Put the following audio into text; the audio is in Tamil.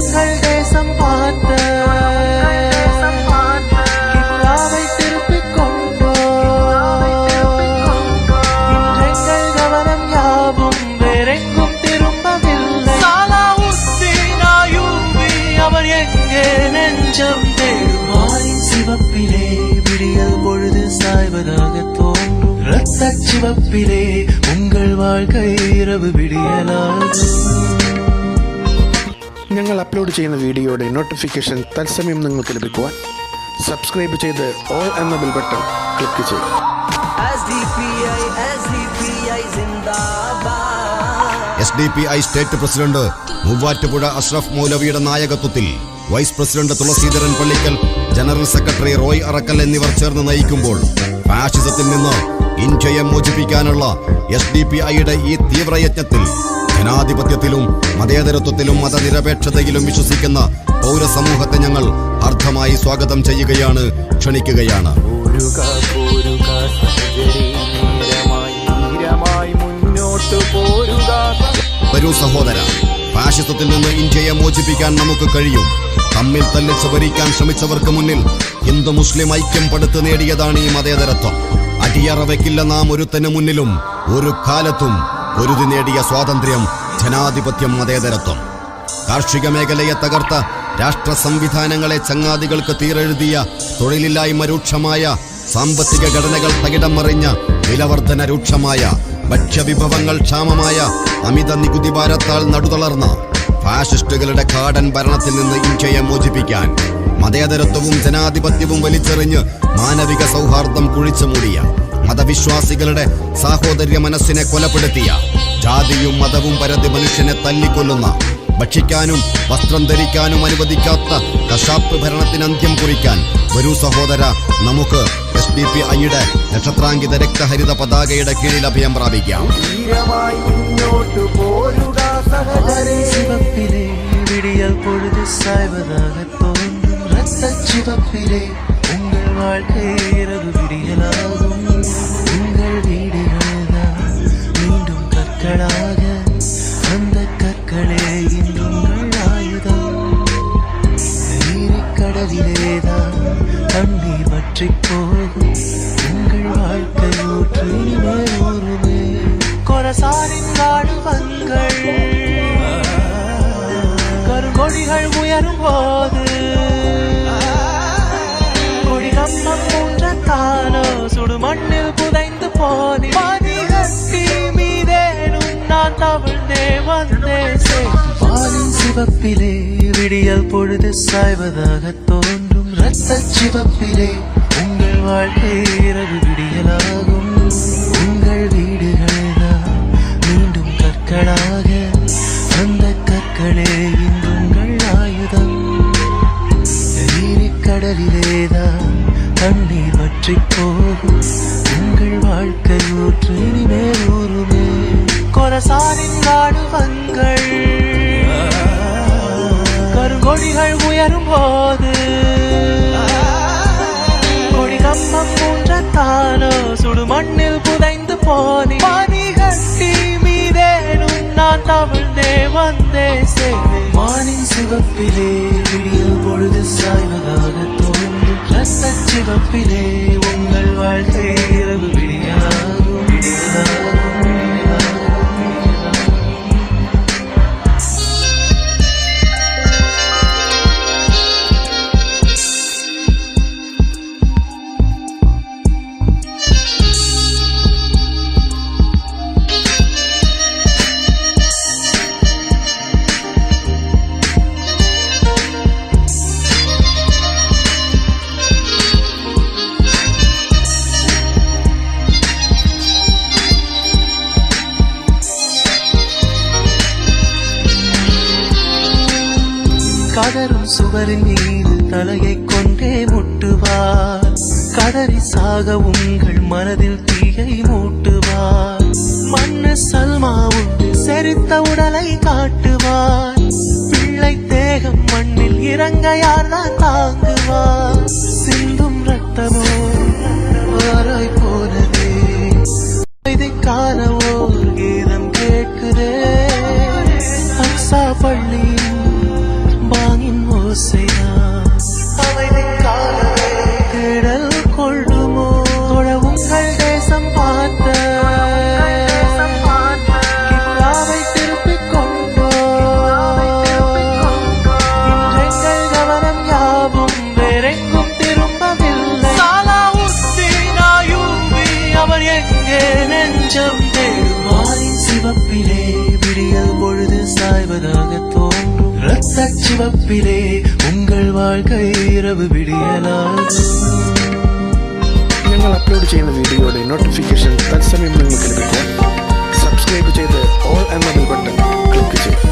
உங்கள் தேசம் பார்த்த கிப்லாவை திருப்பிக் கொண்டோம். இன்றெங்கள் கவனம் யாவும் வேறெங்கும் திரும்பவில்லை. அவர் எங்கே நெஞ்சம் தேடுவாரின் சிவப்பிலே விடியல் பொழுது சாய்வதாக தோன்றும் இரத்த சிவப்பிலே உங்கள் வாழ்க்கை இரவு விடியலாகும் ഞങ്ങൾ അപ്ലോഡ് ചെയ്യുന്ന വീഡിയോയുടെ നോട്ടിഫിക്കേഷൻ തത്സമയം നിങ്ങൾക്ക് ലഭിക്കുവാൻ സബ്സ്ക്രൈബ് ചെയ്ത് ഓൾ എന്ന bell button click. S D P I state president Muvattupuzha Ashraf മൗലവിയുടെ നായകത്വത്തിൽ vice president Thulaseedharan Pallikkal general secretary Roy Arakkal എന്നിവർ ചേർന്ന് നയിക്കുമ്പോൾ ഫാഷിസത്തിൽ നിന്ന് ഇന്ത്യയെ മോചിപ്പിക്കാനുള്ള എസ് ഡി പി ഐയുടെ ഈ തീവ്രയജ്ഞത്തിൽ ജനാധിപത്യത്തിലും മതേതരത്വത്തിലും മതനിരപേക്ഷതയിലും വിശ്വസിക്കുന്ന പൗരസമൂഹത്തെ ഞങ്ങൾ അർത്ഥമായി സ്വാഗതം ചെയ്യുകയാണ് ക്ഷണിക്കുകയാണ്. വരൂ സഹോദര ഫാഷിസത്തിൽ നിന്ന് ഇന്ത്യയെ മോചിപ്പിക്കാൻ നമുക്ക് കഴിയും. തമ്മിൽ തല്ലിച്ച് ഭരിക്കാൻ ശ്രമിച്ചവർക്ക് മുന്നിൽ ഹിന്ദു മുസ്ലിം ഐക്യം പടുത്തു നേടിയതാണ് ഈ മതേതരത്വം. അടിയറ വയ്ക്കില്ല നാം ഒരുത്തന് മുന്നിലും. ഒരു കാലത്തും പൊരുതി നേടിയ സ്വാതന്ത്ര്യം ജനാധിപത്യം മതേതരത്വം. കാർഷിക മേഖലയെ തകർത്ത രാഷ്ട്ര സംവിധാനങ്ങളെ ചങ്ങാതികൾക്ക് തീരെഴുതിയ തൊഴിലില്ലായ്മ രൂക്ഷമായ സാമ്പത്തിക ഘടനകൾ തകിടം മറിഞ്ഞ വിലവർധന രൂക്ഷമായ ഭക്ഷ്യവിഭവങ്ങൾ ക്ഷാമമായ അമിത നികുതി ഭാരത്താൽ നടുതളർന്ന ഫാഷിസ്റ്റുകളുടെ കാടൻ ഭരണത്തിൽ നിന്ന് ഇന്ത്യയെ മോചിപ്പിക്കാൻ മതേതരത്വവും ജനാധിപത്യവും വലിച്ചെറിഞ്ഞ് മാനവിക സൗഹാർദ്ദം കുഴിച്ചു മൂടിയ മതവിശ്വാസികളുടെ സാഹോദര്യ മനസ്സിനെ കൊലപ്പെടുത്തിയ ജാതിയും മതവും പരതി മനുഷ്യനെ തല്ലിക്കൊല്ലുന്ന ഭക്ഷിക്കാനും വസ്ത്രം ധരിക്കാനും അനുവദിക്കാത്ത കശാപ്പ് ഭരണത്തിന് അന്ത്യം കുറിക്കാൻ വരൂ സഹോദര നമുക്ക് എസ് ഡി പി ഐയുടെ നക്ഷത്രാങ്കിത രക്തഹരിത പതാകയുടെ കീഴിൽ അഭയം പ്രാപിക്കാം ധീരമായി മുന്നോട്ട് പോരുക സഹചരി சிவப்பிலே விடியல் பொழுது சாய்வதாக தோன்றும் இரத்த சிவப்பிலே உங்கள் வாழ்க்கை இரவு விடியலாகும் கற்களாக அந்த கற்களே இன்று ஆயுதம் ஆயுதம் நீரிக்கடலிலேதான் தண்ணீர் வற்றிப் போகும். உங்கள் வாழ்க்கை ஊற்று இனிமேல் கொரசாரின் வாழுவங்கள் கருங்கொடிகள் உயரும் போது கொடிகம்பம் மூன்ற தானோ சுடுமண் சிவப்பிலே விடியல் பொழுது சாய்வதாக தோன்றும் ரத்த சிவப்பிலே உங்கள் வாழ்க்கை இரவு விடியலாகும். உங்கள் வீடுகள்தான் மீண்டும் கற்களாக. அந்த கற்களே இன்று உங்கள் ஆயுதம். கடலிலேதான் தண்ணீர் வற்றி போகும். உங்கள் வாழ்க்கை ஊற்று இனிமேல் ஊருமே கொரசானின் கொடிகள் உயரும் போது கொடி கம்பம் போன்ற தானோ சுடு மண்ணில் புதைந்து போனி. பனி கட்டி மீதேனும் நான் தவிழ்ந்தே வந்தே சேவை மானின் சிவப்பிலே விடியல் பொழுது சாய்வதாக தோன்றும் ரத்த சிவப்பிலே உங்கள் வாழ்க்கை இரவு விடியாகும் விடியாகும். கதரும் சுவரின் மீது தலையை கொண்டே முட்டுவார். கடறி சாக உங்கள் மனதில் தீயை மூட்டுவார். மண்ணு சல்மாவுண்டு செரித்த உடலை காட்டுவார். பிள்ளை தேகம் மண்ணில் இறங்க யார்தான் தாங்குவார். சிந்தும் ரத்தமோ வெளிச்சம் தேடுவாய் சிவப்பிலே விடியல் பொழுது சாய்வதாக தோன்றும் இரத்த சிவப்பிலே உங்கள் வாழ்க்கை இரவு വിടിയലാകും ഞങ്ങൾ അപ്ലോഡ് ചെയ്യുന്ന വീഡിയോയുടെ നോട്ടിഫിക്കേഷൻ തത്സമയം നിങ്ങൾക്ക് ലഭിക്കുവാൻ സബ്സ്ക്രൈബ് ചെയ്ത് ഓൾ എന്ന ബെൽ ബട്ടൺ ക്ലിക്ക് ചെയ്യും